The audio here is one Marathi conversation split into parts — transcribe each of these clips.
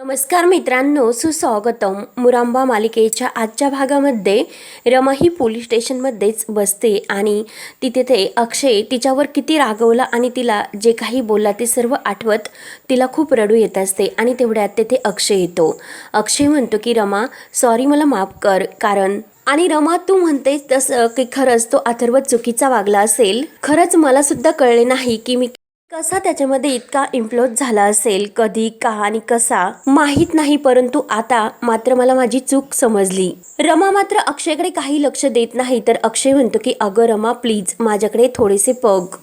नमस्कार मित्रांनो सुस्वागतम. मुरांबा मालिकेच्या आजच्या भागामध्ये रमा ही पोलीस स्टेशनमध्येच बसते आणि तिथे ते अक्षय तिच्यावर किती रागवला आणि तिला जे काही बोलला ते सर्व आठवत तिला खूप रडू येत असते आणि तेवढ्यात तेथे अक्षय येतो. अक्षय म्हणतो की रमा सॉरी मला माफ कर. कारण आणि रमा तू म्हणतेस तसं की खरंच तो अथर्व चुकीचा वागला असेल. खरंच मला सुद्धा कळले नाही की मी कसा त्याच्यामध्ये इतका इम्प्लोज झाला असेल कधी का आणि कसा माहीत नाही परंतु आता मात्र मला माझी चूक समजली. रमा मात्र अक्षयकडे काही लक्ष देत नाही तर अक्षय म्हणतो की अगं रमा प्लीज माझ्याकडे थोडेसे पग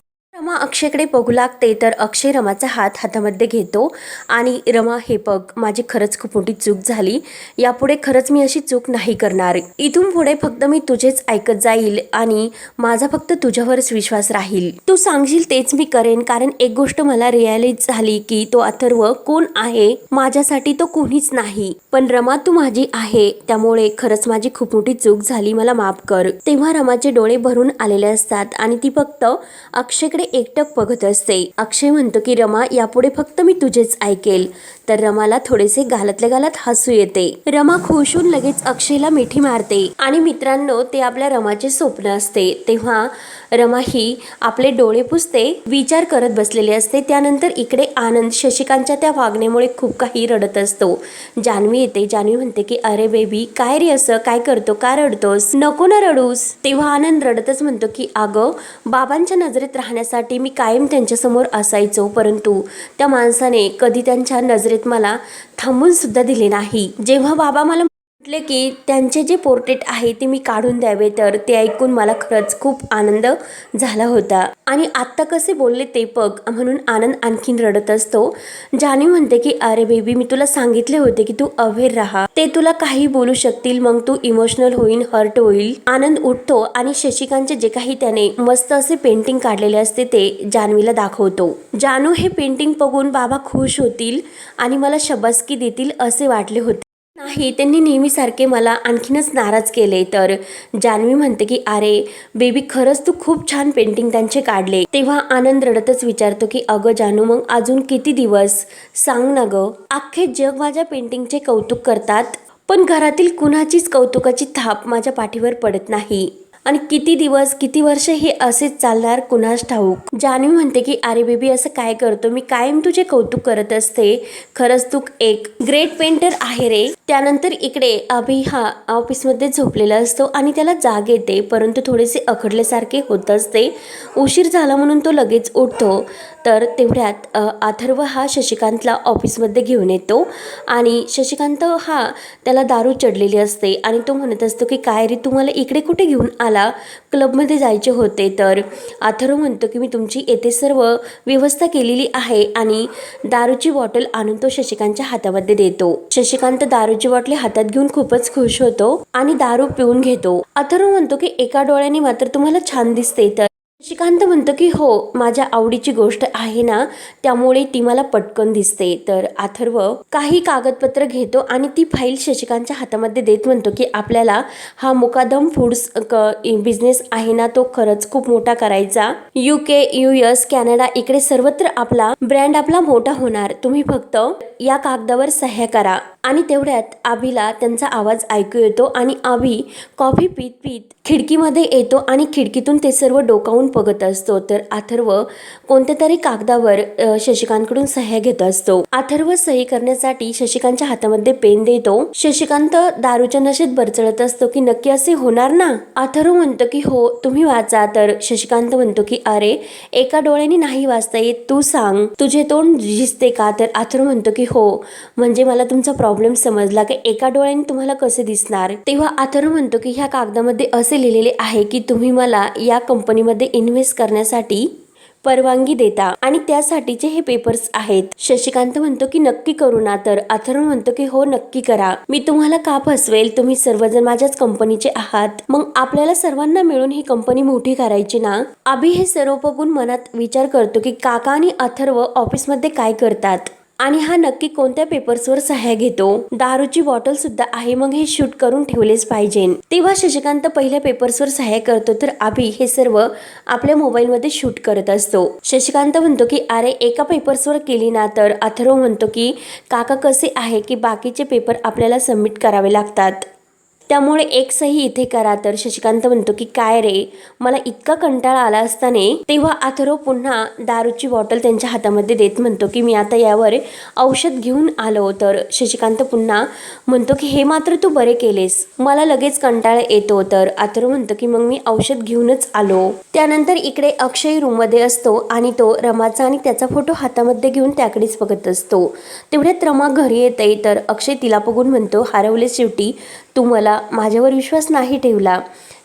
रमा अक्षयकडे बघू लागते तर अक्षय रमाचा हात हातामध्ये घेतो. आणि रमा हे बघ माझी खरंच खूप मोठी चूक झाली. यापुढे खरंच मी अशी चूक नाही करणार. इथून पुढे फक्त मी तुझेच ऐकत जाईल आणि माझा फक्त तुझ्यावरच विश्वास राहील. तू सांगशील तेच मी करेन कारण एक गोष्ट मला रिअलाइज झाली की तो अथर्व कोण आहे? माझ्यासाठी तो कोणीच नाही. पण रमा तू माझी आहे. त्यामुळे खरंच माझी खूप मोठी चूक झाली. मला माफ कर. तेव्हा रमाचे डोळे भरून आलेले असतात आणि ती फक्त अक्षयकडे एकटक बघत असते. अक्षय म्हणतो की रमा यापुढे फक्त मी तुझेच ऐकेल. तर रमाला थोडेसे घालतले घालत हसू येते. रमा खुश होऊन लगेच अक्षयला मिठी मारते. आणि मित्रांनो ते आपल्या रमाचे स्वप्न असते. तेव्हा रमा ही आपले डोळे पुसते विचार करत बसलेले असते. त्यानंतर इकडे आनंद शशिकांतच्या त्या वागण्यामुळे खूप काही रडत असतो. जान्हवी येते. जान्हवी म्हणते की अरे बेबी काय रे असं? काय करतो? का रडतोस? नको ना रडूस. तेव्हा आनंद रडतच म्हणतो की अगं बाबांच्या नजरेत राहण्यासाठी मी कायम त्यांच्यासमोर असायचो. परंतु त्या माणसाने कधी त्यांच्या नजरेत मला थांबून सुद्धा दिले नाही. जेव्हा बाबा मला म्हटले की त्यांचे जे पोर्ट्रेट आहे ते मी काढून द्यावे. तर ते ऐकून मला खरंच खूप आनंद झाला होता. आणि आत्ता कसे बोलले ते पग म्हणून आनंद आणखीन रडत असतो. जानी म्हणते की अरे बेबी मी तुला सांगितले होते की तू अवेर राहा. ते तुला काही बोलू शकतील मग तू इमोशनल होईल हर्ट होईल. आनंद उठतो आणि शशिकांतचे जे काही त्याने मस्त असे पेंटिंग काढलेले असते ते जान्हवीला दाखवतो. जानू हे पेंटिंग बघून बाबा खुश होतील आणि मला शबासकी देतील असे वाटले होते. नाही त्यांनी नेहमीसारखे मला आणखीनच नाराज केले. तर जान्हवी म्हणते की अरे बेबी खरंच तू खूप छान पेंटिंग त्यांचे काढले. तेव्हा आनंद रडतच विचारतो की अगं जानू मग अजून किती दिवस? सांग ना ग. अख्खे जग माझ्या पेंटिंगचे कौतुक करतात पण घरातील कुणाचीच कौतुकाची थाप माझ्या पाठीवर पडत नाही. आणि किती दिवस किती वर्ष हे असेच चालणार कुणास ठाऊक? जान्हवी म्हणते की अरे बेबी असं काय करतो? मी कायम तुझे कौतुक करत असते. खरंच तू एक ग्रेट पेंटर आहे रे. त्यानंतर इकडे अभि हा ऑफिसमध्ये झोपलेला असतो आणि त्याला जाग येते परंतु थोडेसे अखडल्यासारखे होत असते. उशीर झाला म्हणून तो लगेच उठतो. तर तेवढ्यात अथर्व हा शशिकांतला ऑफिसमध्ये घेऊन येतो आणि शशिकांत हा त्याला दारू चढलेली असते आणि तो म्हणत असतो की काय रे तुम्हाला इकडे कुठे घेऊन आला? क्लबमध्ये जायचे होते तर. अथर्व म्हणतो की मी तुमची येथे सर्व व्यवस्था केलेली आहे आणि दारूची बॉटल आणून तो शशिकांतच्या हातामध्ये देतो. शशिकांत दारूची बॉटल हातात घेऊन खूपच खुश होतो आणि दारू पिऊन घेतो. अथर्व म्हणतो की एका डोळ्याने मात्र तुम्हाला छान दिसते तर. शशिकांत म्हणतो की हो माझ्या आवडीची गोष्ट आहे ना त्यामुळे ती मला पटकन दिसते. तर अथर्व काही कागदपत्र घेतो आणि ती फाईल शशिकांतच्या हातामध्ये देत म्हणतो की आपल्याला हा मुकादम फूड्स बिझनेस आहे ना तो खरंच खूप मोठा करायचा. U K U S Canada इकडे सर्वत्र आपला ब्रँड आपला मोठा होणार. तुम्ही फक्त या कागदावर सह्या करा. आणि तेवढ्यात आबीला त्यांचा आवाज ऐकू येतो आणि आबी कॉफी पीत पीत खिडकीमध्ये येतो आणि खिडकीतून ते सर्व डोकावून बघत असतो. तर अथर्व कोणत्या तरी कागदावर शशिकांतकडून सह्या घेत असतो. अथर्व सही करण्यासाठी शशिकांतच्या हातामध्ये पेन देतो. शशिकांत दारूच्या नशेत बरचळत असतो की नक्की असे होणार ना? अथर्व म्हणतो की हो तुम्ही वाचा. तर शशिकांत म्हणतो की अरे एका डोळ्याने नाही वाचता येत तू सांग. तुझे तोंड झिजते का? तर अथर्व म्हणतो की हो. म्हणजे मला तुमचा प्रॉब्लेम प्रॉब्लेम समजला की एका डोळ्याने तुम्हाला कसे दिसणार? तेव्हा अथर्व म्हणतो की ह्या कागदामध्ये असे लिहिलेले आहे की तुम्ही मला या कंपनीमध्ये इन्व्हेस्ट करण्यासाठी परवानगी देता आणि त्यासाठीचे हे पेपर्स आहेत. शशिकांत म्हणतो की नक्की करू ना तर अथर्व म्हणतो की हो नक्की करा. मी तुम्हाला का फसवेल? तुम्ही सर्वजण माझ्याच कंपनीचे आहात. मग आपल्याला सर्वांना मिळून ही कंपनी मोठी करायची ना? अभि हे सर्व बघून मनात विचार करतो की काका आणि अथर्व ऑफिसमध्ये काय करतात? आणि हा नक्की कोणत्या पेपर्सवर सह्या घेतो? दारूची बॉटल सुद्धा आहे मग हे शूट करून ठेवलेच पाहिजे. तेव्हा शशिकांत पहिल्या पेपर्सवर सहाय्य करतो तर अभि हे सर्व आपल्या मोबाईलमध्ये शूट करत असतो. शशिकांत म्हणतो की अरे एका पेपर्सवर केली ना तर? अथर्व म्हणतो की काका कसे आहे की बाकीचे पेपर आपल्याला सबमिट करावे लागतात? त्यामुळे एक सही इथे करा. तर शशिकांत म्हणतो की काय रे? मला इतका कंटाळा आला असताने तेव्हा आथरो पुन्हा दारूची बॉटल त्यांच्या हातामध्ये देत म्हणतो की मी आता यावर औषध घेऊन आलो. तर शशिकांत पुन्हा म्हणतो की हे मात्र तू बरे केलेस. मला लगेच कंटाळा येतो. तर अथर्व म्हणतो की मग मी औषध घेऊनच आलो. त्यानंतर इकडे अक्षय रूममध्ये असतो आणि तो रमाचा आणि त्याचा फोटो हातामध्ये घेऊन त्याकडेच बघत असतो. तेवढ्यात रमा घरी येते. तर अक्षय तिला बघून म्हणतो हरवले शेवटी तू मला माझ्यावर विश्वास नाही ठेवला.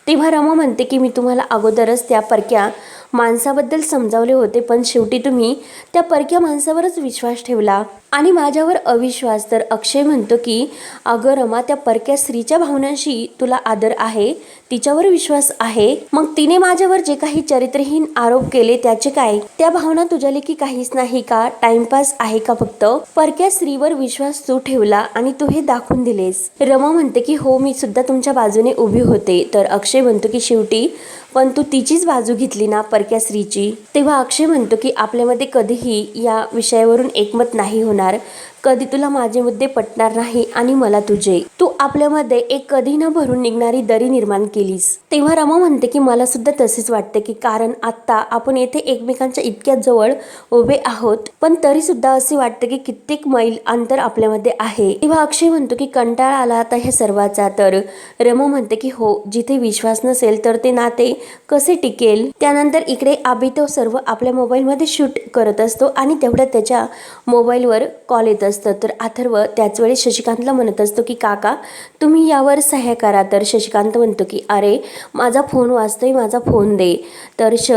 तेव्हा रमा म्हणते की मी तुम्हाला अगोदरच त्या परक्या माणसाबद्दल समजावले होते पण शेवटी तुम्ही त्या परक्या माणसावरच विश्वास ठेवला. आणि माझ्यावर अविश्वास तर अक्षय म्हणतो की अगं रमा त्या परक्या स्त्रीच्या भावनांशी तुला आदर आहे तिच्यावर विश्वास आहे. मग तिने माझ्यावर जे काही चरित्रहीन आरोप केले त्याचे काय? त्या भावना तुझ्या की काहीच नाही का? टाइमपास आहे का फक्त? परक्या स्त्रीवर विश्वास तू ठेवला आणि तू हे दाखवून दिलेस. रमा म्हणते की हो मी सुद्धा तुमच्या बाजूने उभी होते. तर अक्षय म्हणतो की शेवटी पण तू तिचीच बाजू घेतली ना परक्या स्त्रीची? तेव्हा अक्षय म्हणतो की आपल्यामध्ये कधीही या विषयावरून एकमत नाही होणार. कधी तुला माझे मुद्दे पटणार नाही आणि मला तुझे. तू आपल्यामध्ये एक कधी न भरून निघणारी दरी निर्माण केलीस. तेव्हा रमा म्हणते की मला सुद्धा तसेच वाटते की कारण आत्ता आपण येथे एकमेकांच्या इतक्या जवळ उभे आहोत. पण तरी सुद्धा असे वाटते की कित्येक मैल अंतर आपल्यामध्ये आहे. तेव्हा अक्षय म्हणतो की कंटाळा आला आता ह्या सर्वाचा. तर रमा म्हणते की हो जिथे विश्वास नसेल तर ते नाते कसे टिकेल? त्यानंतर इकडे आबी तो सर्व आपल्या मोबाईलमध्ये शूट करत असतो आणि तेवढ्या त्याच्या मोबाईलवर कॉल येत असतो तर अथर्व त्याच वेळी शशिकांतला म्हणत असतो की काका तुम्ही यावर सह्या करा. तर शशिकांत म्हणतो की अरे माझा फोन वाजतोय माझा फोन दे. तर श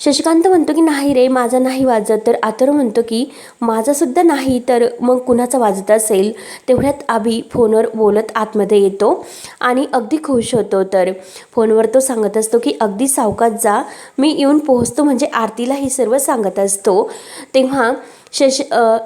शशिकांत म्हणतो की नाही रे माझा नाही वाजत. तर अथर्व म्हणतो की माझासुद्धा नाही तर मग कुणाचा वाजत असेल? तेवढ्यात आभी फोनवर बोलत आतमध्ये येतो आणि अगदी खुश होतो. तर फोनवर तो सांगत असतो की अगदी सावकाश जा मी येऊन पोहोचतो. म्हणजे आरतीला हे सर्व सांगत असतो. तेव्हा शश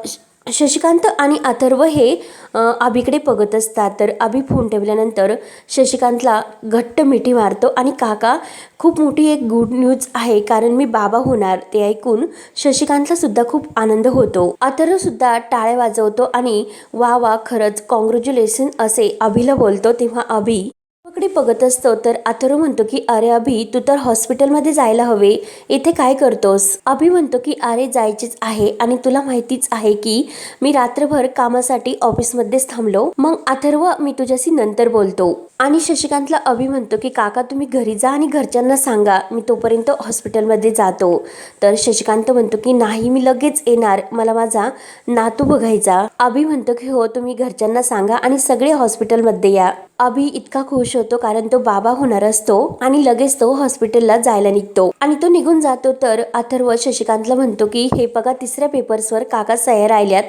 श- शशिकांत आणि अथर्व हे अभिकडे बघत असतात. तर अभि फोन ठेवल्यानंतर शशिकांतला घट्ट मिठी मारतो आणि काका खूप मोठी एक गुड न्यूज आहे कारण मी बाबा होणार. ते ऐकून शशिकांतला सुद्धा खूप आनंद होतो. अथर्व सुद्धा टाळ्या वाजवतो आणि वा वा खरंच कॉंग्रॅच्युलेशन असे अभिला बोलतो तेव्हा अभि. कडे बघत असतो तर अथर्व म्हणतो की अरे अभि तू तर हॉस्पिटलमध्ये जायला हवे. इथे काय करतोस? अभि म्हणतो की अरे जायचेच आहे आणि तुला माहितीच आहे की मी रात्रभर कामासाठी ऑफिसमध्येच थांबलो. मग अथर्व मी तुझ्याशी नंतर बोलतो. आणि शशिकांतला अभि म्हणतो की काका तुम्ही घरी जा आणि घरच्यांना सांगा मी तोपर्यंत हॉस्पिटलमध्ये जातो. तर शशिकांत म्हणतो की नाही मी लगेच येणार. मला माझा नातू बघायचा. अभि म्हणतो की हो तुम्ही घरच्यांना सांगा आणि सगळे हॉस्पिटलमध्ये या. अभि इतका खुश होतो कारण तो बाबा होणार असतो आणि लगेच तो हॉस्पिटलला जायला निघतो. आणि तो निघून जातो तर अथर्व शशिकांतला म्हणतो की हे बघा तिसऱ्या पेपर्सवर काका सह्या राहिल्यात.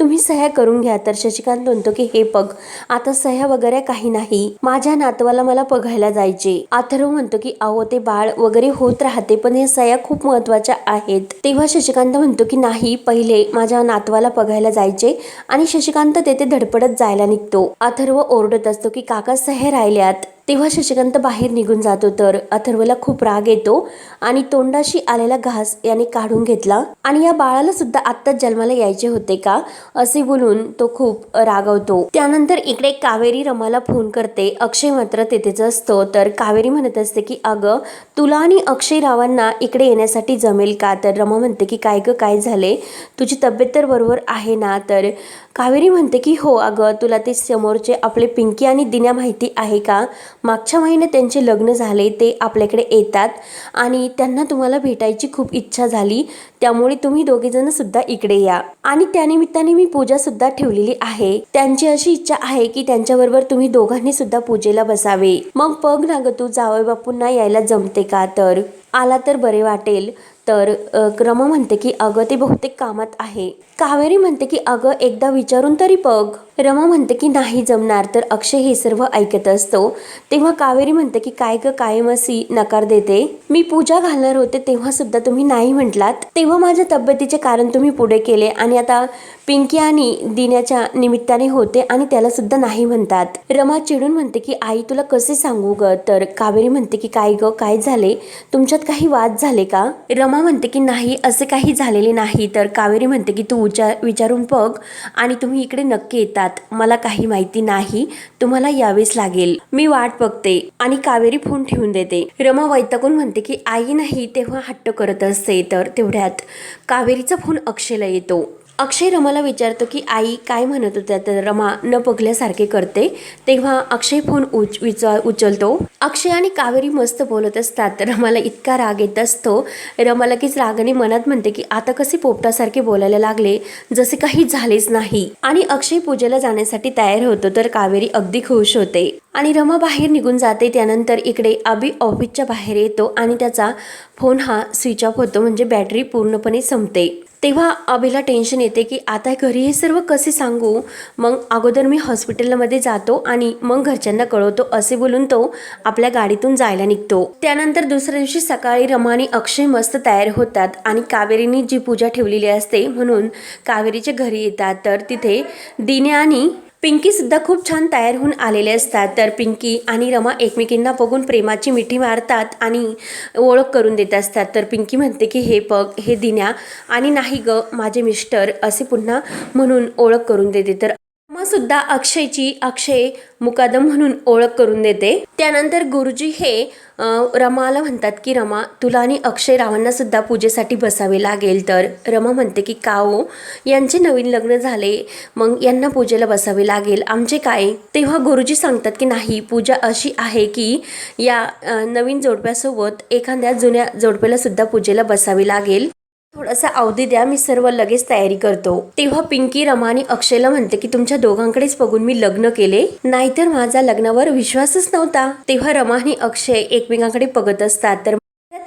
तुम्ही सह्या करून घ्या. तर शशिकांत म्हणतो की हे बघ आता सह्या वगैरे काही नाही. माझ्या नातवाला मला बघायला जायचे. अथर्व म्हणतो की अहो ते बाळ वगैरे होत राहते पण हे सह्या खूप महत्त्वाच्या आहेत. तेव्हा शशिकांत म्हणतो की नाही पहिले माझ्या नातवाला बघायला जायचे आणि शशिकांत तेथे धडपडत जायला निघतो. अथर्व ओरडत असतो की काकासाहेब राहिल्यात. तेव्हा शशिकांत बाहेर निघून जातो तर अथर्वला खूप राग येतो आणि तोंडाशी आलेला घास याने काढून घेतला. आणि या बाळाला सुद्धा आत्ताच जन्माला यायचे होते का? असे बोलून तो खूप रागवतो. त्यानंतर इकडे कावेरी रमाला फोन करते. अक्षय मात्र तेथेच असतो. तर कावेरी म्हणत असते की अगं तुला आणि अक्षय रावांना इकडे येण्यासाठी जमेल का? तर रमा म्हणते की काय ग काय झाले? तुझी तब्येत तर बरोबर आहे ना? तर कावेरी म्हणते की हो अगं तुला ते समोरचे आपले पिंकी आणि दिन्या माहिती आहे का? मागच्या महिन्यात त्यांचे लग्न झाले ते आपल्याकडे येतात आणि त्यांना तुम्हाला भेटायची खूप इच्छा झाली. त्यामुळे तुम्ही दोघेजण सुद्धा इकडे या. आणि त्यानिमित्ताने मी पूजा सुद्धा ठेवलेली आहे. त्यांची अशी इच्छा आहे की त्यांच्याबरोबर तुम्ही दोघांनी सुद्धा पूजेला बसावे. मग बघ ना तू जावई बापूंना यायला जमते का? तर? आला तर बरे वाटेल. तर क्रम म्हणते की अगं ते बहुतेक कामात आहे. कावेरी म्हणते की अगं एकदा विचारून तरी बघ. रमा म्हणते की नाही जमणार. तर अक्षय हे सर्व ऐकत असतो. तेव्हा कावेरी म्हणते की काय ग कायम असी नकार देते? मी पूजा घालणार होते तेव्हा सुद्धा तुम्ही नाही म्हटलात? तेव्हा माझ्या तब्येतीचे कारण तुम्ही पुढे केले आणि आता पिंकी आणि दिन्याच्या निमित्ताने होते आणि त्याला सुद्धा नाही म्हणतात. रमा चिडून म्हणते की आई तुला कसे सांगू ग? तर कावेरी म्हणते की काय ग काय झाले? तुमच्यात काही वाद झाले का? रमा म्हणते की नाही असे काही झालेले नाही. तर कावेरी म्हणते की तू विचार विचारून बघ आणि तुम्ही इकडे नक्की येतात. मला काही माहिती नाही. तुम्हाला यावेच लागेल. मी वाट बघते आणि कावेरी फोन ठेवून देते. रमा वैतागून म्हणते की आई नाही तेव्हा हट्ट करत असते तर तेवढ्यात कावेरीचा फोन अक्षयला येतो. अक्षय रमाला विचारतो की आई काय म्हणत होत्या? तर रमा न बघल्यासारखे करते. तेव्हा अक्षय फोन उच विचा उचलतो. अक्षय आणि कावेरी मस्त बोलत असतात. तर रमाला इतका राग येत असतो. रमा लगेच रागाने मनात म्हणते की आता कसे पोपटासारखे बोलायला लागले? जसे काही झालेच नाही. आणि अक्षय पूजेला जाण्यासाठी तयार होतो तर कावेरी अगदी खुश होते. आणि रमा बाहेर निघून जाते. त्यानंतर इकडे अभि ऑफिसच्या बाहेर येतो आणि त्याचा फोन हा स्विच ऑफ होतो म्हणजे बॅटरी पूर्णपणे संपते. तेव्हा अभिला टेन्शन येते की आता घरी हे सर्व कसे सांगू? मग अगोदर मी हॉस्पिटलमध्ये जातो आणि मग घरच्यांना कळवतो. असे बोलून तो आपल्या गाडीतून जायला निघतो. त्यानंतर दुसऱ्या दिवशी सकाळी रमाने अक्षय मस्त तयार होतात आणि कावेरीने जी पूजा ठेवलेली असते म्हणून कावेरीच्या घरी येतात. तर तिथे दिने आणि पिंकी सुद्धा खूप छान तयार होऊन आलेले असतात. तर पिंकी आणि रमा एकमेकींना बघून प्रेमाची मिठी मारतात आणि ओळख करून देत असतात. तर पिंकी म्हणते की हे बघ हे दिन्या आणि नाही ग माझे मिस्टर असे पुन्हा म्हणून ओळख करून देते. तर सुद्धा अक्षयची अक्षय मुकादम म्हणून ओळख करून देते. त्यानंतर गुरुजी हे रमाला म्हणतात की रमा तुला आणि अक्षय रावांना सुद्धा पूजेसाठी बसावे लागेल तर. रमा म्हणते की का हो? यांचे नवीन लग्न झाले मग यांना पूजेला बसावे लागेल. आमचे काय? तेव्हा गुरुजी सांगतात की नाही पूजा अशी आहे की या नवीन जोडप्यासोबत एखाद्या जुन्या जोडप्याला सुद्धा पूजेला बसावे लागेल. थोडासा अवधी द्या मी सर्व लगेच तयारी करतो. तेव्हा पिंकी रमा आणि अक्षयला म्हणते की तुमच्या दोघांकडेच बघून मी लग्न केले. नाहीतर माझा लग्नावर विश्वासच नव्हता. तेव्हा रमा आणि अक्षय एकमेकांकडे बघत असतात तर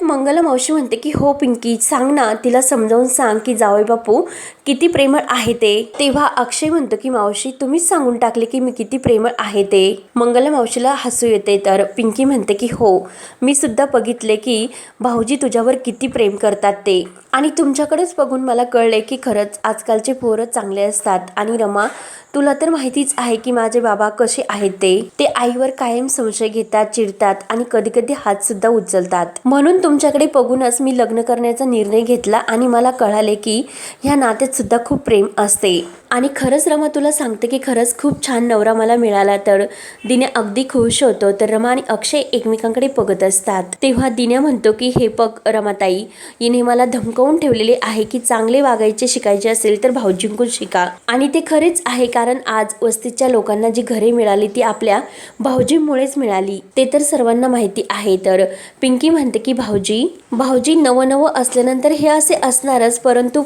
मंगला मावशी म्हणते की हो पिंकी सांग ना तिला समजावून सांग की जावई बापू किती प्रेमळ आहे ते. तेव्हा अक्षय म्हणतो की मावशी तुम्हीच सांगून टाकले की मी किती प्रेमळ आहे ते. मंगला मावशीला हसू येते तर पिंकी म्हणते की हो मी सुद्धा बघितले की भाऊजी तुझ्यावर किती प्रेम करतात ते. आणि तुमच्याकडेच बघून मला कळले की खरंच आजकालचे पोरं चांगले असतात. आणि रमा तुला तर माहितीच आहे की माझे बाबा कसे आहेत ते. ते आईवर कायम संशय घेतात चिडतात आणि कधी कधी हातसुद्धा उचलतात. म्हणून तुम तुमच्याकडे बघूनच मी लग्न करण्याचा निर्णय घेतला आणि मला कळाले की ह्या नात्यात सुद्धा खूप प्रेम असते. आणि खरंच रमा तुला सांगते की खरंच खूप छान नवरा मला मिळाला. तर दिने अगदी खुश होतो. तर रमा आणि अक्षय एकमेकांकडे बघत असतात. तेव्हा दिन्या म्हणतो की हे बघ रमाताई हिने मला धमकवून ठेवलेले आहे की चांगले वागायचे शिकायचे असेल तर भाऊजींकून शिका. आणि ते खरेच आहे कारण आज वस्तीच्या लोकांना जी घरे मिळाली ती आपल्या भाऊजींमुळेच मिळाली. ते तर सर्वांना माहिती आहे. तर पिंकी म्हणते की भाऊजी भाऊजी नवनवं असल्यानंतर हे असे असणारच परंतु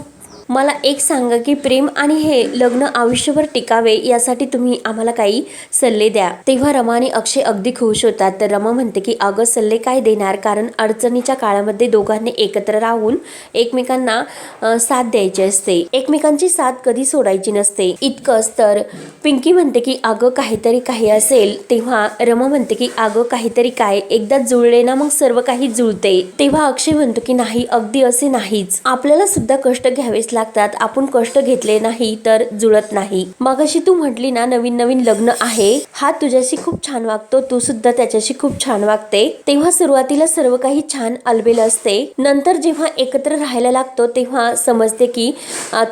मला एक सांगा की प्रेम आणि हे लग्न आयुष्यभर टिकावे यासाठी तुम्ही आम्हाला काही सल्ले द्या. तेव्हा रमा आणि अक्षय अगदी खुश होतात. तर रमा म्हणते की अगं सल्ले काय देणार? कारण अडचणीच्या काळामध्ये दोघांनी एकत्र राहून एकमेकांना साथ द्यायची असते. एकमेकांची साथ कधी सोडायची नसते. इतकंच तर पिंकी म्हणते की अगं काहीतरी काही असेल. तेव्हा रमा म्हणते की अगं काहीतरी काय? एकदा जुळले ना मग सर्व काही जुळते. तेव्हा अक्षय म्हणतो की नाही अगदी असे नाहीच. आपल्याला सुद्धा कष्ट घ्यावेच लागतात. आपण कष्ट घेतले नाही तर जुळत नाही. मगाशी तू म्हटली ना नवीन नवीन लग्न आहे. हा तुझ्याशी खूप छान वागतो. तू सुद्धा त्याच्याशी खूप छान वागते. तेव्हा सुरुवातीला सर्व काही छान अलबेल असते. नंतर जेव्हा एकत्र राहायला लागतो तेव्हा समजते की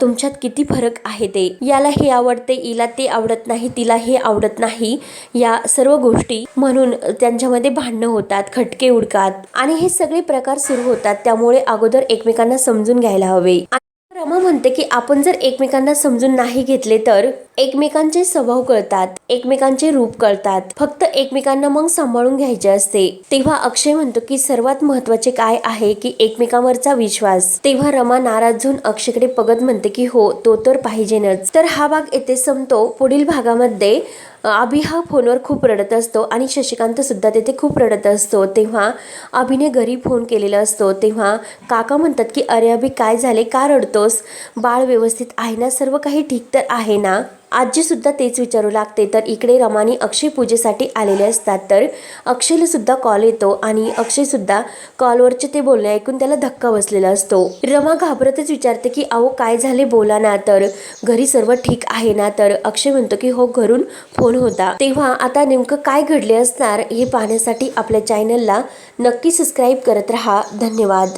तुमच्यात किती फरक आहे ते. याला हे आवडते हिला ते आवडत नाही तिला हे आवडत नाही. या सर्व गोष्टी म्हणून त्यांच्यामध्ये भांडणं होतात खटके उडतात. आणि हे सगळे प्रकार सुरू होतात. त्यामुळे अगोदर एकमेकांना समजून घ्यायला हवे. रमा म्हणते की आपण जर एकमेकांना समजून नाही घेतले तर एकमेकांचे स्वभाव कळतात एकमेकांचे रूप कळतात. फक्त एकमेकांना मग सांभाळून घ्यायचे असते. तेव्हा अक्षय म्हणतो की सर्वात महत्त्वाचे काय आहे की एकमेकांवरचा विश्वास. तेव्हा रमा नाराज होऊन अक्षयकडे बघत म्हणते की हो तो तर पाहिजेनच. तर हा भाग येथे संपतो. पुढील भागामध्ये अभि हा फोनवर खूप रडत असतो आणि शशिकांतसुद्धा तेथे खूप रडत असतो. तेव्हा अभिने घरी फोन केलेला असतो. तेव्हा काका म्हणतात की अरे अभि काय झाले? का रडतोस? बाळ व्यवस्थित आहे ना? सर्व काही ठीक तर आहे ना? आजीसुद्धा तेच विचारू लागते. तर इकडे रमानी अक्षय पूजेसाठी आलेले असतात. तर अक्षयलासुद्धा कॉल येतो आणि अक्षयसुद्धा कॉलवरचे ते बोलणे ऐकून त्याला धक्का बसलेला असतो. रमा घाबरतच विचारते की अहो काय झाले? बोला ना. तर घरी सर्व ठीक आहे ना? तर अक्षय म्हणतो की हो घरून फोन होता. तेव्हा आता नेमकं काय घडले असणार हे पाहण्यासाठी आपल्या चॅनलला नक्की सबस्क्राईब करत राहा. धन्यवाद.